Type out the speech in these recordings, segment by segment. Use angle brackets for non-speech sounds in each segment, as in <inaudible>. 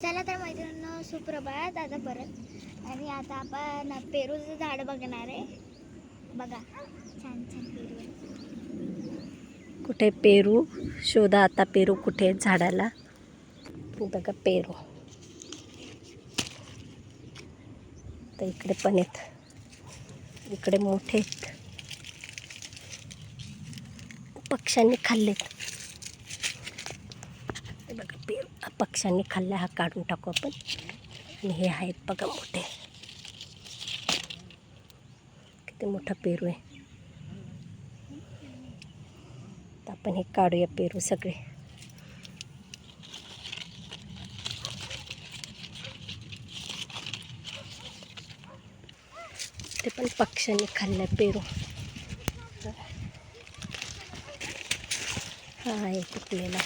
चला तर मैत्रिणींनो सुप्रभात. आता परत. आणि आता आपण पेरूचं झाड बघणार आहे. बघा. छान छान पेरू कुठे पेरू? शोधा आता पेरू कुठे आहेत झाडाला. बघा पेरू. तर इकडे पण आहेत. इकडे मोठे आहेत. पक्ष्यांनी खाल्लेत. पक्ष्यांनी खाल्ला हा काढून टाकू आपण. आणि हे आहेत बघा मोठे. किती मोठा पेरू आहे. तर आपण हे काढूया पेरू सगळे. ते पण पक्ष्यांनी खाल्लं पेरू. हा आहे पिकलेला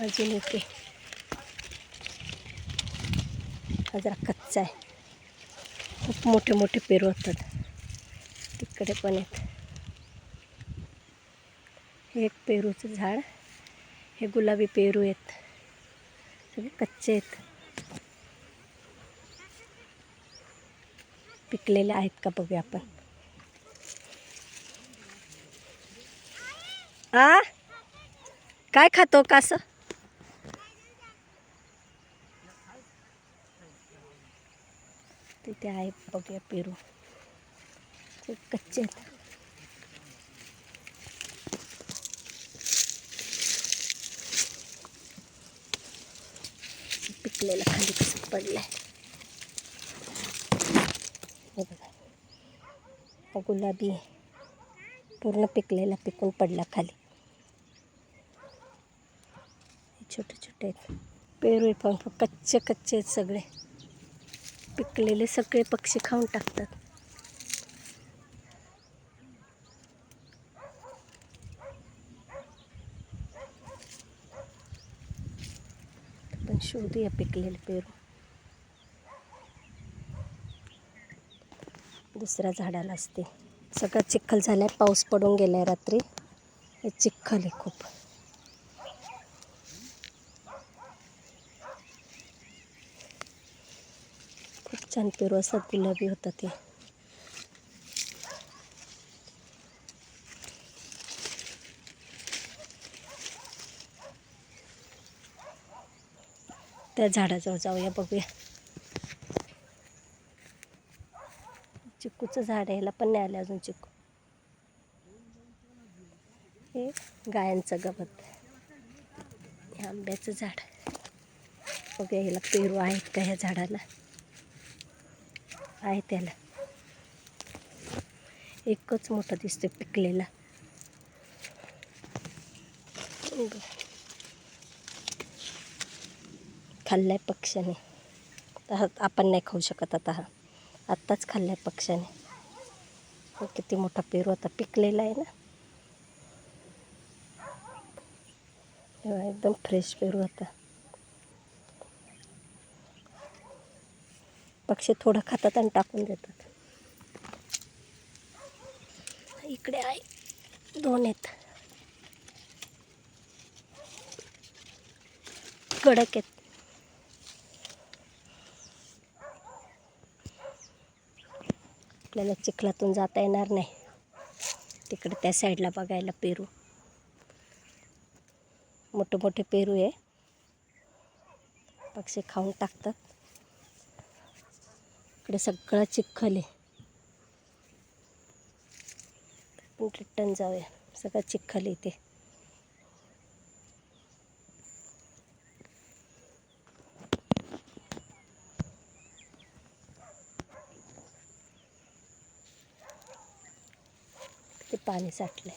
अजून येते. हा जरा कच्चा आहे. खूप मोठे मोठे पेरू असतात. तिकडे पण आहेत. हे एक पेरूचं झाड हे गुलाबी पेरू आहेत. सगळे कच्चे आहेत. पिकलेले आहेत का बघूया आपण. आ? काय खातो का असं? तिथे आहे बघूया पेरू. ते कच्चे आहेत. पिकलेलं खाली कसं पडलंय. हे बघा. गुलाबी पूर्ण पिकलेला पिकून पडला खाली. छोटे छोटे आहेत. पेरू आहे पण कच्चे कच्चे आहेत सगळे. पिकलेले सगळे पक्षी खाऊन टाकतात. पण शोधूया पिकलेले पेरू. दुसऱ्या झाडाला असते. सगळं चिखल झालाय. पाऊस पडून गेलाय रात्री. हे चिखल आहे खूप. छान पेरू असतात गुलाबी होतात ते. त्या झाडाजवळ जाऊया बघूया. चिक्कूचं झाड याला पण नाही आलं अजून चिक्कू हे गायांचं गवत. हे आंब्याचं झाड. बघूया ह्याला पेरू आहेत का ह्या झाडाला? आहे त्याला. एकच मोठा दिसतो पिकलेला. खाल्लाय पक्ष्याने. आपण नाही खाऊ शकत आता हा. आत्ताच खाल्लाय पक्ष्याने. किती मोठा पेरू आता पिकलेला आहे ना. एकदम फ्रेश पेरू आता. पक्षी थोडं खातात आणि टाकून देतात. इकडे आहे दोन आहेत. कडक आहेत. आपल्याला चिखलातून जाता येणार नाही. तिकडे त्या साईडला बघायला पेरू. मोठे मोठे पेरू आहे. पक्षी खाऊन टाकतात. इकडे सगळं चिखल आहे. आपण रिटर्न जाऊया. सगळं चिखल इथे. ते पाणी साठलंय.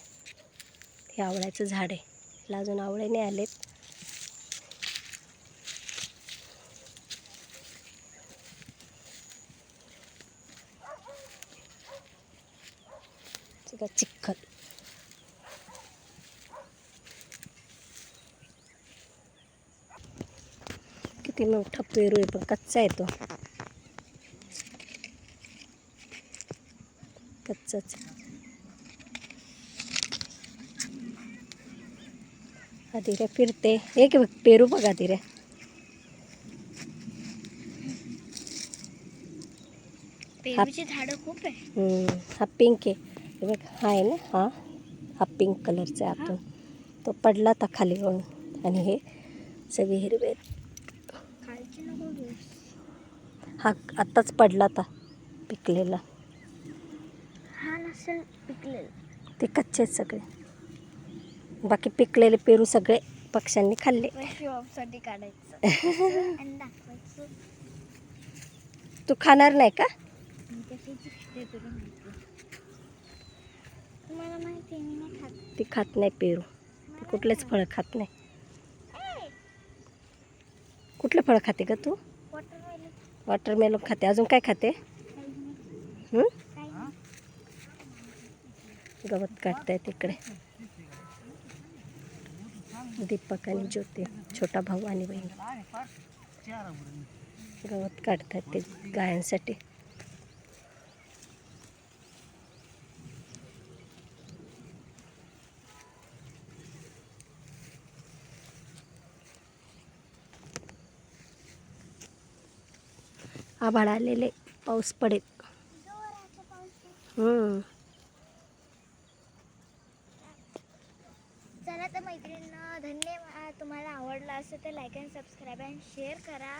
हे आवळ्याचं झाड आहे. अजून आवळे नाही आलेत. सुद्धा चिखल. किती मोठा पेरू आहे पण कच्चा येतो कच्चाच आदिऱ्या फिरते. एक बघ पेरू बघा आदिऱ्या पेरूची झाडं खूप आहे. हा पिंक आहे. हे बघ हा आहे ना हा हा पिंक कलरचा आहे आतून तो पडला आता खाली गळून आणि हे सगळे हिरवे हा आत्ताच पडला आता पिकलेला. हा ते कच्चे आहेत सगळे. बाकी पिकलेले पेरू सगळे पक्ष्यांनी खाल्ले. <laughs> तू खाणार नाही का? माहिती मी नाही खात. ती खात नाही पेरू. ती कुठलेच फळं खात नाही. कुठलं फळं खाते का तू? वॉटरमेलन वॉटरमेलन खाते. अजून काय खाते? गवत काढताय तिकडे. दीपक आणि ज्योती छोटा भाऊ आणि बहीण. गवत काढतायत ते गायांसाठी. आभाळ आलेले. पाऊस पडेल. पाऊस चला तर मैत्रिणींना धन्यवाद तुम्हाला आवडलं असेल तर like and subscribe and share करा.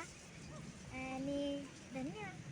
आणि धन्यवाद.